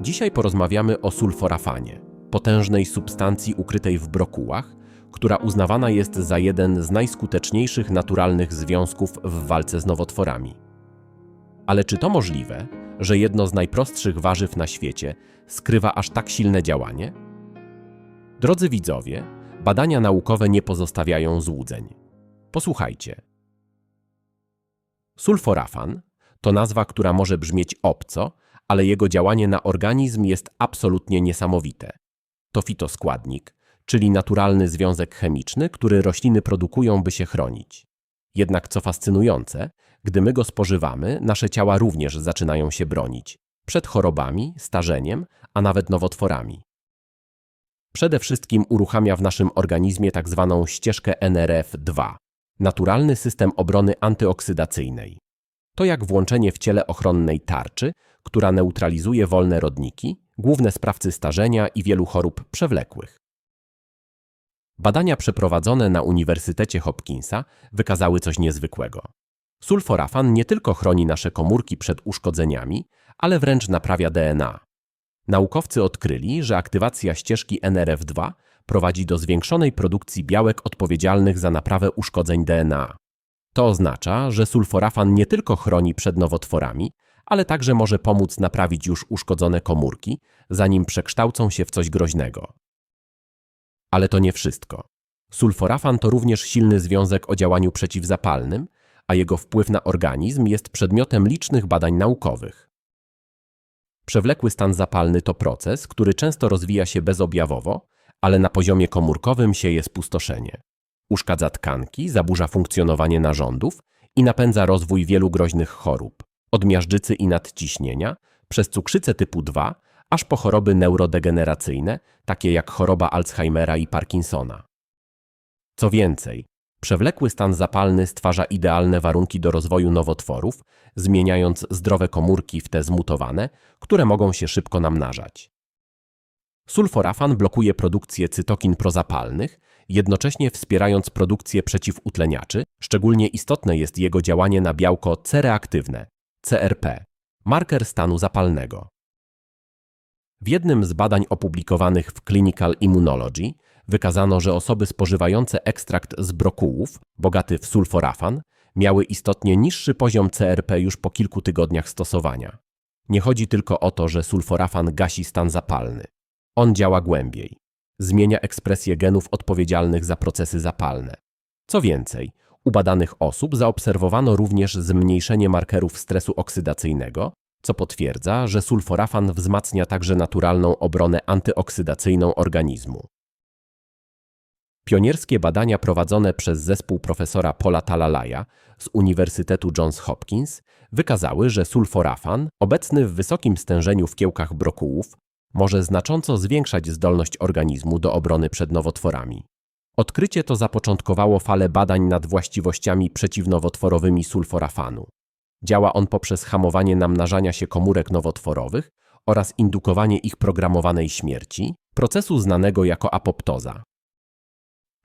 Dzisiaj porozmawiamy o sulforafanie, potężnej substancji ukrytej w brokułach, która uznawana jest za jeden z najskuteczniejszych naturalnych związków w walce z nowotworami. Ale czy to możliwe, że jedno z najprostszych warzyw na świecie skrywa aż tak silne działanie? Drodzy widzowie, badania naukowe nie pozostawiają złudzeń. Posłuchajcie. Sulforafan to nazwa, która może brzmieć obco, ale jego działanie na organizm jest absolutnie niesamowite. To fitoskładnik, czyli naturalny związek chemiczny, który rośliny produkują, by się chronić. Jednak co fascynujące, gdy my go spożywamy, nasze ciała również zaczynają się bronić przed chorobami, starzeniem, a nawet nowotworami. Przede wszystkim uruchamia w naszym organizmie tzw. ścieżkę NRF2, naturalny system obrony antyoksydacyjnej. To jak włączenie w ciele ochronnej tarczy, która neutralizuje wolne rodniki, główne sprawcy starzenia i wielu chorób przewlekłych. Badania przeprowadzone na Uniwersytecie Hopkinsa wykazały coś niezwykłego. Sulforafan nie tylko chroni nasze komórki przed uszkodzeniami, ale wręcz naprawia DNA. Naukowcy odkryli, że aktywacja ścieżki NRF2 prowadzi do zwiększonej produkcji białek odpowiedzialnych za naprawę uszkodzeń DNA. To oznacza, że sulforafan nie tylko chroni przed nowotworami, ale także może pomóc naprawić już uszkodzone komórki, zanim przekształcą się w coś groźnego. Ale to nie wszystko. Sulforafan to również silny związek o działaniu przeciwzapalnym, a jego wpływ na organizm jest przedmiotem licznych badań naukowych. Przewlekły stan zapalny to proces, który często rozwija się bezobjawowo, ale na poziomie komórkowym sieje spustoszenie. Uszkadza tkanki, zaburza funkcjonowanie narządów i napędza rozwój wielu groźnych chorób, od miażdżycy i nadciśnienia, przez cukrzycę typu 2, aż po choroby neurodegeneracyjne, takie jak choroba Alzheimera i Parkinsona. Co więcej, przewlekły stan zapalny stwarza idealne warunki do rozwoju nowotworów, zmieniając zdrowe komórki w te zmutowane, które mogą się szybko namnażać. Sulforafan blokuje produkcję cytokin prozapalnych, jednocześnie wspierając produkcję przeciwutleniaczy. Szczególnie istotne jest jego działanie na białko C-reaktywne, CRP, marker stanu zapalnego. W jednym z badań opublikowanych w Clinical Immunology wykazano, że osoby spożywające ekstrakt z brokułów, bogaty w sulforafan, miały istotnie niższy poziom CRP już po kilku tygodniach stosowania. Nie chodzi tylko o to, że sulforafan gasi stan zapalny. On działa głębiej. Zmienia ekspresję genów odpowiedzialnych za procesy zapalne. Co więcej, u badanych osób zaobserwowano również zmniejszenie markerów stresu oksydacyjnego, co potwierdza, że sulforafan wzmacnia także naturalną obronę antyoksydacyjną organizmu. Pionierskie badania prowadzone przez zespół profesora Paula Talalaja z Uniwersytetu Johns Hopkins wykazały, że sulforafan, obecny w wysokim stężeniu w kiełkach brokułów, może znacząco zwiększać zdolność organizmu do obrony przed nowotworami. Odkrycie to zapoczątkowało falę badań nad właściwościami przeciwnowotworowymi sulforafanu. Działa on poprzez hamowanie namnażania się komórek nowotworowych oraz indukowanie ich programowanej śmierci, procesu znanego jako apoptoza.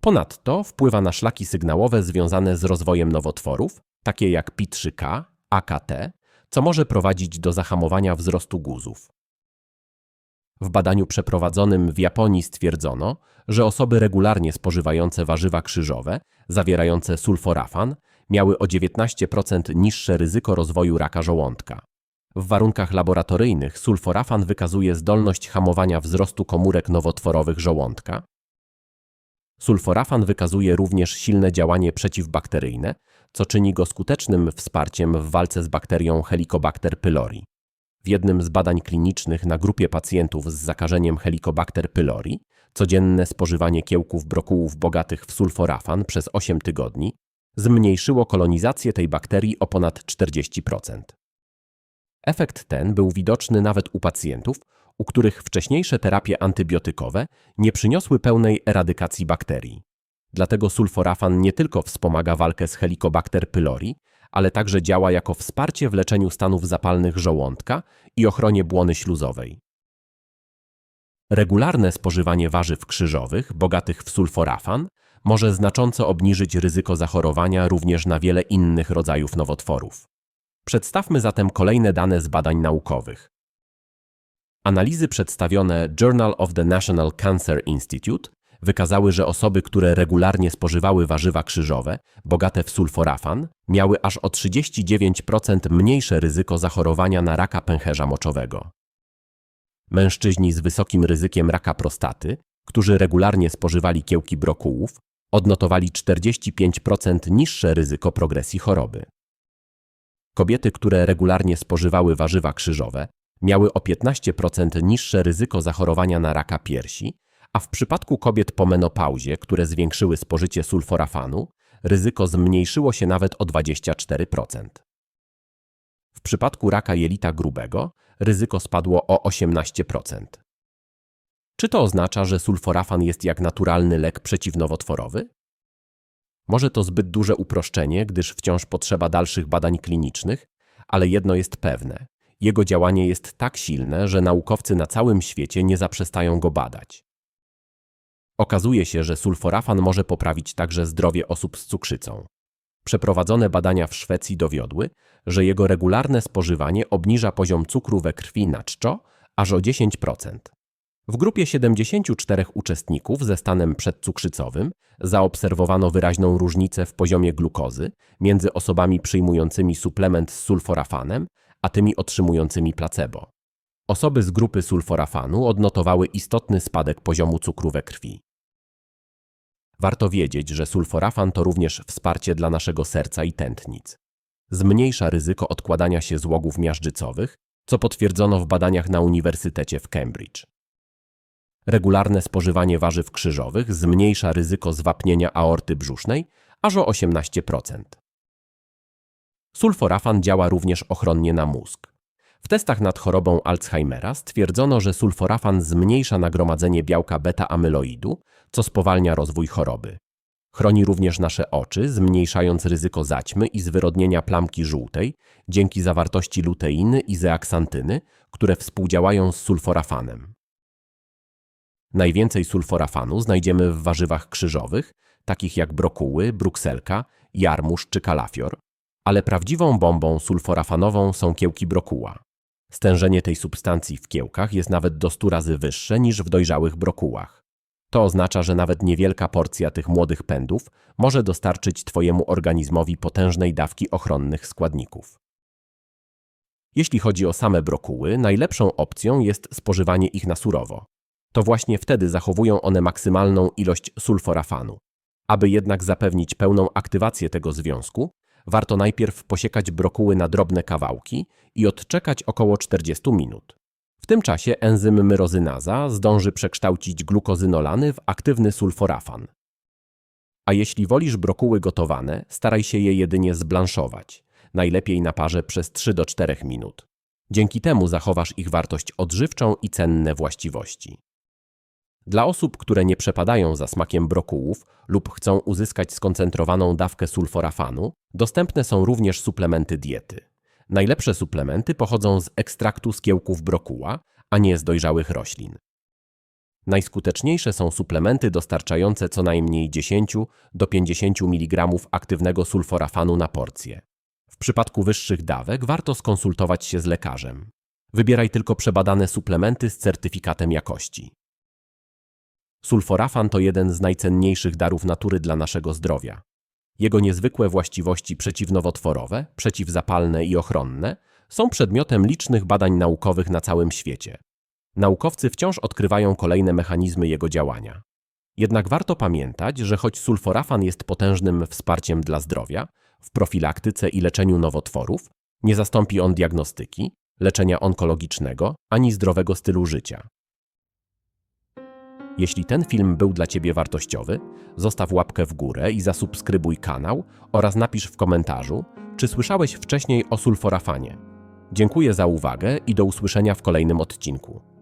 Ponadto wpływa na szlaki sygnałowe związane z rozwojem nowotworów, takie jak P3K, AKT, co może prowadzić do zahamowania wzrostu guzów. W badaniu przeprowadzonym w Japonii stwierdzono, że osoby regularnie spożywające warzywa krzyżowe, zawierające sulforafan, miały o 19% niższe ryzyko rozwoju raka żołądka. W warunkach laboratoryjnych sulforafan wykazuje zdolność hamowania wzrostu komórek nowotworowych żołądka. Sulforafan wykazuje również silne działanie przeciwbakteryjne, co czyni go skutecznym wsparciem w walce z bakterią Helicobacter pylori. W jednym z badań klinicznych na grupie pacjentów z zakażeniem Helicobacter pylori codzienne spożywanie kiełków brokułów bogatych w sulforafan przez 8 tygodni zmniejszyło kolonizację tej bakterii o ponad 40%. Efekt ten był widoczny nawet u pacjentów, u których wcześniejsze terapie antybiotykowe nie przyniosły pełnej eradykacji bakterii. Dlatego sulforafan nie tylko wspomaga walkę z Helicobacter pylori, ale także działa jako wsparcie w leczeniu stanów zapalnych żołądka i ochronie błony śluzowej. Regularne spożywanie warzyw krzyżowych bogatych w sulforafan może znacząco obniżyć ryzyko zachorowania również na wiele innych rodzajów nowotworów. Przedstawmy zatem kolejne dane z badań naukowych. Analizy przedstawione Journal of the National Cancer Institute wykazały, że osoby, które regularnie spożywały warzywa krzyżowe, bogate w sulforafan, miały aż o 39% mniejsze ryzyko zachorowania na raka pęcherza moczowego. Mężczyźni z wysokim ryzykiem raka prostaty, którzy regularnie spożywali kiełki brokułów, odnotowali 45% niższe ryzyko progresji choroby. Kobiety, które regularnie spożywały warzywa krzyżowe, miały o 15% niższe ryzyko zachorowania na raka piersi, a w przypadku kobiet po menopauzie, które zwiększyły spożycie sulforafanu, ryzyko zmniejszyło się nawet o 24%. W przypadku raka jelita grubego ryzyko spadło o 18%. Czy to oznacza, że sulforafan jest jak naturalny lek przeciwnowotworowy? Może to zbyt duże uproszczenie, gdyż wciąż potrzeba dalszych badań klinicznych, ale jedno jest pewne: jego działanie jest tak silne, że naukowcy na całym świecie nie zaprzestają go badać. Okazuje się, że sulforafan może poprawić także zdrowie osób z cukrzycą. Przeprowadzone badania w Szwecji dowiodły, że jego regularne spożywanie obniża poziom cukru we krwi na czczo aż o 10%. W grupie 74 uczestników ze stanem przedcukrzycowym zaobserwowano wyraźną różnicę w poziomie glukozy między osobami przyjmującymi suplement z sulforafanem, a tymi otrzymującymi placebo. Osoby z grupy sulforafanu odnotowały istotny spadek poziomu cukru we krwi. Warto wiedzieć, że sulforafan to również wsparcie dla naszego serca i tętnic. Zmniejsza ryzyko odkładania się złogów miażdżycowych, co potwierdzono w badaniach na Uniwersytecie w Cambridge. Regularne spożywanie warzyw krzyżowych zmniejsza ryzyko zwapnienia aorty brzusznej aż o 18%. Sulforafan działa również ochronnie na mózg. W testach nad chorobą Alzheimera stwierdzono, że sulforafan zmniejsza nagromadzenie białka beta-amyloidu, co spowalnia rozwój choroby. Chroni również nasze oczy, zmniejszając ryzyko zaćmy i zwyrodnienia plamki żółtej dzięki zawartości luteiny i zeaksantyny, które współdziałają z sulforafanem. Najwięcej sulforafanu znajdziemy w warzywach krzyżowych, takich jak brokuły, brukselka, jarmuż czy kalafior, ale prawdziwą bombą sulforafanową są kiełki brokuła. Stężenie tej substancji w kiełkach jest nawet do 100 razy wyższe niż w dojrzałych brokułach. To oznacza, że nawet niewielka porcja tych młodych pędów może dostarczyć Twojemu organizmowi potężnej dawki ochronnych składników. Jeśli chodzi o same brokuły, najlepszą opcją jest spożywanie ich na surowo. To właśnie wtedy zachowują one maksymalną ilość sulforafanu. Aby jednak zapewnić pełną aktywację tego związku, warto najpierw posiekać brokuły na drobne kawałki i odczekać około 40 minut. W tym czasie enzym myrozynaza zdąży przekształcić glukozynolany w aktywny sulforafan. A jeśli wolisz brokuły gotowane, staraj się je jedynie zblanszować, najlepiej na parze przez 3 do 4 minut. Dzięki temu zachowasz ich wartość odżywczą i cenne właściwości. Dla osób, które nie przepadają za smakiem brokułów lub chcą uzyskać skoncentrowaną dawkę sulforafanu, dostępne są również suplementy diety. Najlepsze suplementy pochodzą z ekstraktu z kiełków brokuła, a nie z dojrzałych roślin. Najskuteczniejsze są suplementy dostarczające co najmniej 10 do 50 mg aktywnego sulforafanu na porcję. W przypadku wyższych dawek warto skonsultować się z lekarzem. Wybieraj tylko przebadane suplementy z certyfikatem jakości. Sulforafan to jeden z najcenniejszych darów natury dla naszego zdrowia. Jego niezwykłe właściwości przeciwnowotworowe, przeciwzapalne i ochronne są przedmiotem licznych badań naukowych na całym świecie. Naukowcy wciąż odkrywają kolejne mechanizmy jego działania. Jednak warto pamiętać, że choć sulforafan jest potężnym wsparciem dla zdrowia, w profilaktyce i leczeniu nowotworów, nie zastąpi on diagnostyki, leczenia onkologicznego ani zdrowego stylu życia. Jeśli ten film był dla Ciebie wartościowy, zostaw łapkę w górę i zasubskrybuj kanał oraz napisz w komentarzu, czy słyszałeś wcześniej o sulforafanie. Dziękuję za uwagę i do usłyszenia w kolejnym odcinku.